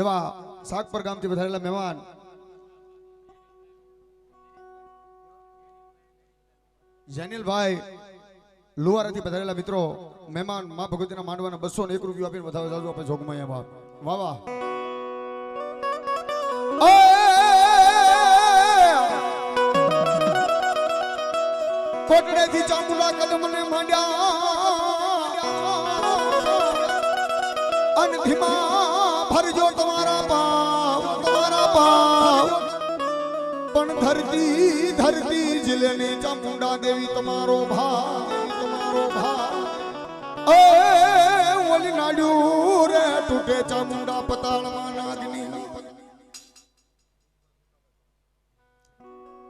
એવા સાગપર ગામથી વધારેલા મહેમાન. જેનિલભાઈ લુવારાથી પધારેલા મિત્રો, મહેમાન મા ભગવતીના માંડવાના બસો ને એક રૂપિયા આપીને વધારે જાજો આપણે જોગમાં બાપ. વાહ વાહ. કોટડેથી ચામુંડા કદમને માંડ્યા. અન ભરજો તમારા પાવ તમારા પાવ પણ ધરતી ધરતી જિલ્લેને ચામુંડા દેવી તમારો ભાવ તમારો ભાવ રે તૂટે ચામુંડા પતાળમાં નાગની.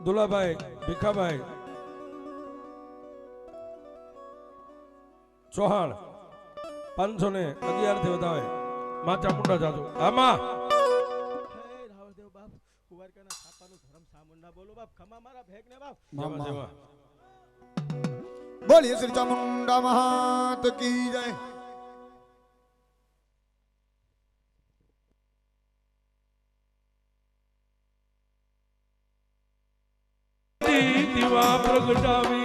દુલાભાઈ, ભીખાભાઈ. ચૌહાણ પાંચસો ને અગિયારથી વધાવે. મા ચામુંડા જાજો આમાં હે રાવદેવ બાપ કુંવારકાના છાપાનું ધરમ સામુંડા બોલો બાપ ખમા મારા ભેગને બાપ મામા. જેવા. બોલીએ શ્રી ચામુંડા મહાત કી જય દી દીવા પ્રગટાવીને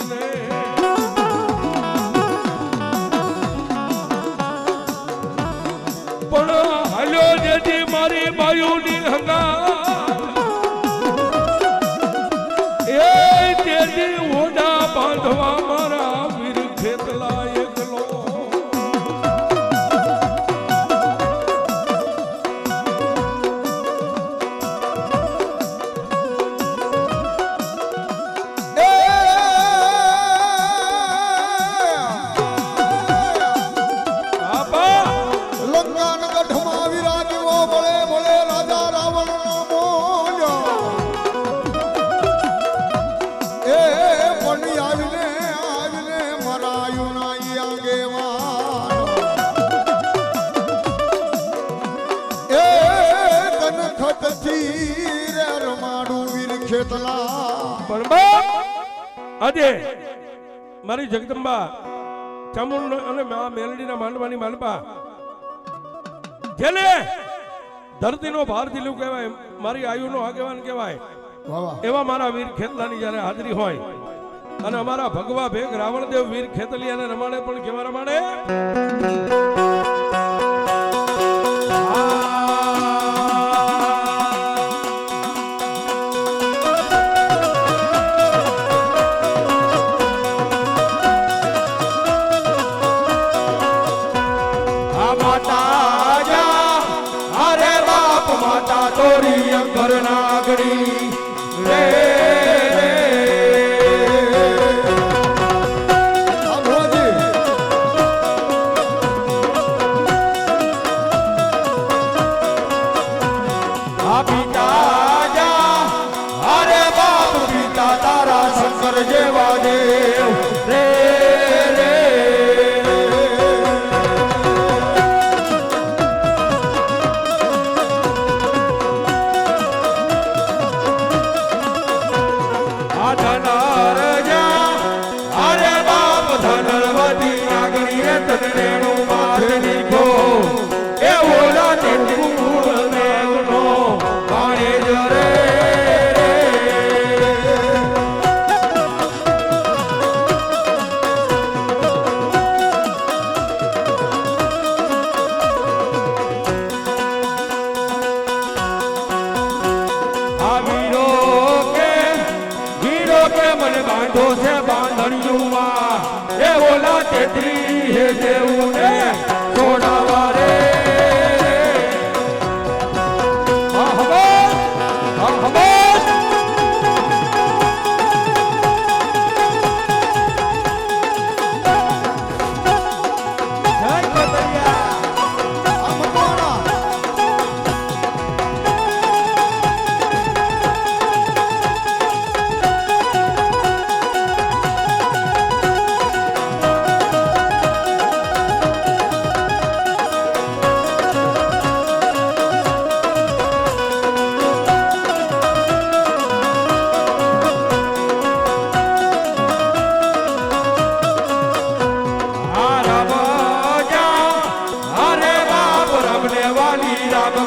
પણ હાલ્યો જેથી મારી બાયુની ખેતલા પણ આજે મારી જગદંબા ચામુંડ અને મા મેલડીના માંડવાની માંડવા જેને ધરતીનો ભાર દિલું કહેવાય મારી આયુનો આગેવાન કહેવાય એવા મારા વીર ખેતલાની જ્યારે હાજરી હોય અને અમારા ભગવા ભેગ રાવણદેવ વીર ખેતલી અને રમાડે પણ કેવા રમાડે? નાગડી. રે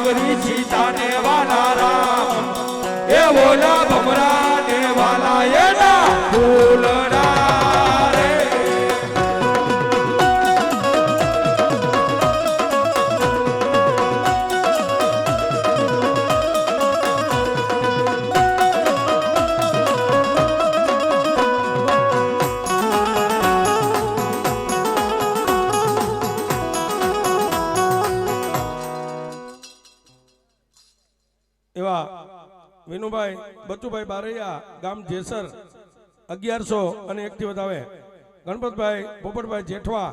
કરી સીતાને વાલા રામ એ ઓલા વિનુભાઈ બચુભાઈ બારૈયા, ગામ જેસર, અગિયારસો અને એકથી વધાવે. ગણપતભાઈ, પોપટભાઈ જેઠવા,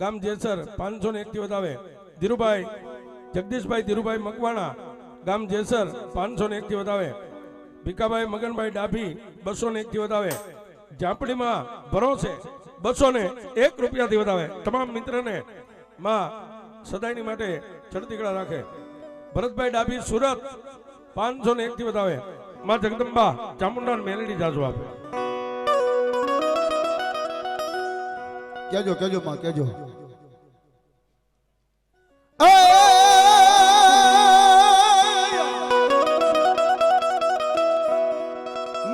ગામ જેસર, પાંચસો ને એકથી વધાવે. ધીરુભાઈ, જગદીશભાઈ, ધીરુભાઈ મકવાણા, ગામ જેસર, પાંચસો ને એકથી વધાવે. ભીખાભાઈ, મગનભાઈ ડાભી, બસો ને એકથી વધાવે. ઝાંપડીમાં ભરોસે બસો ને એક રૂપિયાથી વધાવે. તમામ મિત્રને માં સદાયની માટે ચડતી કળા રાખે. ભરતભાઈ ડાભી, સુરત પાંચસો ને એક થી વધાવે. માં જગદંબા ચામુંડા મેલડી જાજુ આપે કેજો કેજો માં કેજો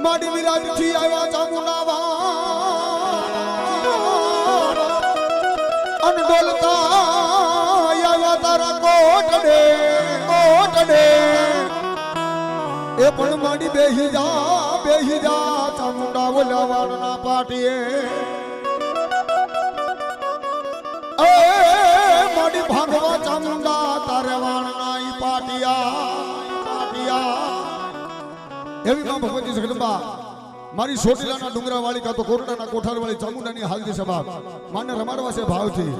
માડી વિરાજથી આવ્યા ચામુંડા એ પણ માડી બેહી જા બેહી જા, ચામુંડા વાળના પાટીએ. એ, માડી ભાગવા ચામુંડા, તારે વાણના ઈ પાટિયા પાટિયા. એવી માં ભગવતી જગદંબા મારી સોટીલાના ડુંગરા વાળી કાં તો કોરડાના કોઠાર વાળી ચામુંડાની હાલતી સભા માને રમાડવા છે ભાવથી.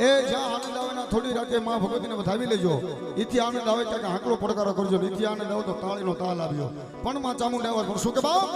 એ જ્યાં આનંદ આવે ના થોડી રાતે મા ભગવતીને વધાવી લેજો. ઇથી આનંદ આવે ત્યાં હાંકડો પડકારો કરજો ઇથી આનંદ આવે તો તાળીનો તાલ આવ્યો. પણ માં ચામુંડા આવે પણ શું કે બાપ?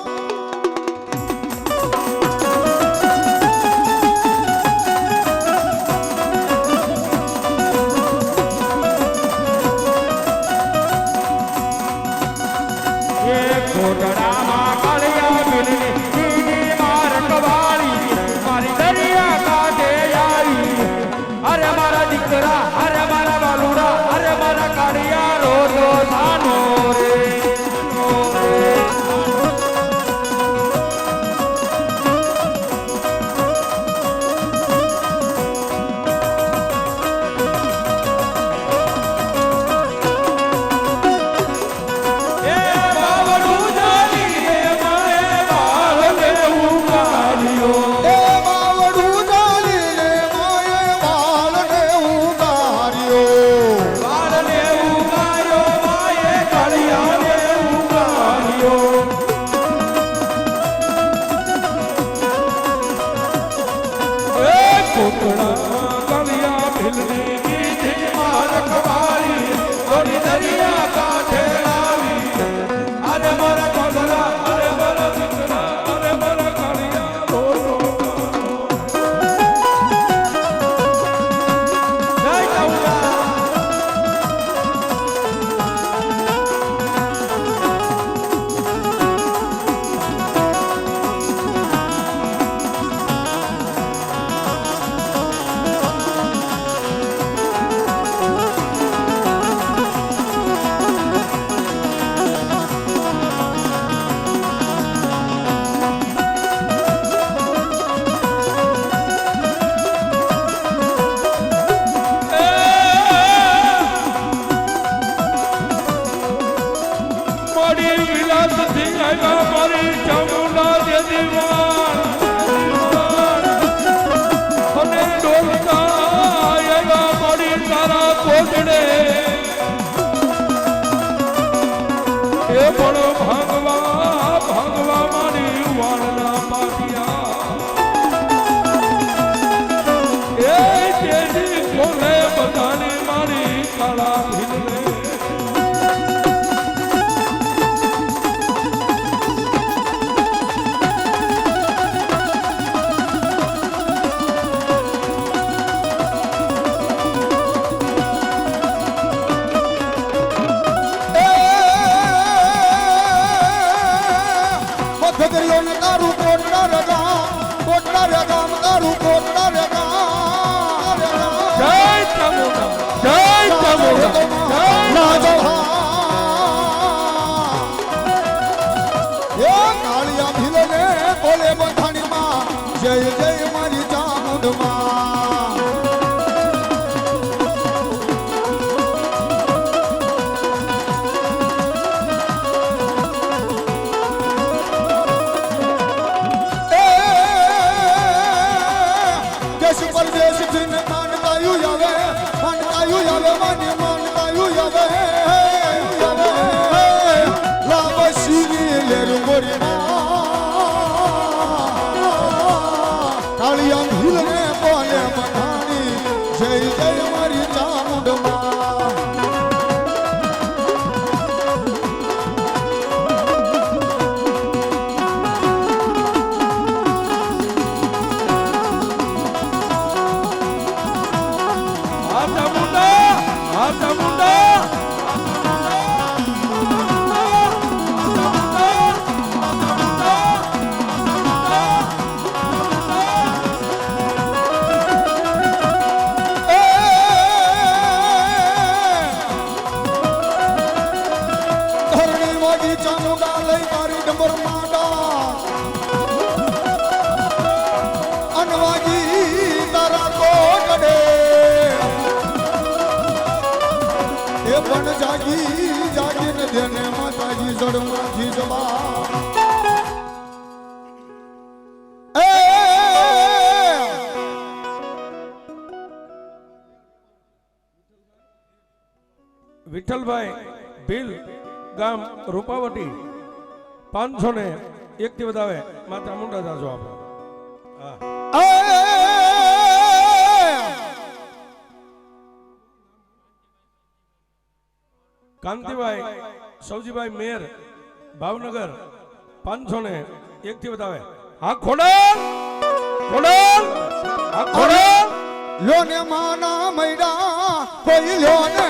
મારિયા ભીલને બોલે બધાની માં જય જય મારી ચામુંડ માં દેશ પરદેશ થી ને તાનતાયું આવે તાનતાયું આવે માની માનતાયું આવે આવે લાવ શિરી લેરું ગોરી માં ભૂલ ને વિઠ્ઠલભાઈ ભીલ ગામ રૂપાવટી. પાંચસો ને એક થી વધાવે માં ચામુંડા જાજો આપણે કાંતિભાઈ સૌજીભાઈ મેર, ભાવનગર પાંચસો ને એક થી બતાવે હા, ખોડલ? ખોડલ? હા, ખોડલ? લોને માના મૈડા કોઈ લોને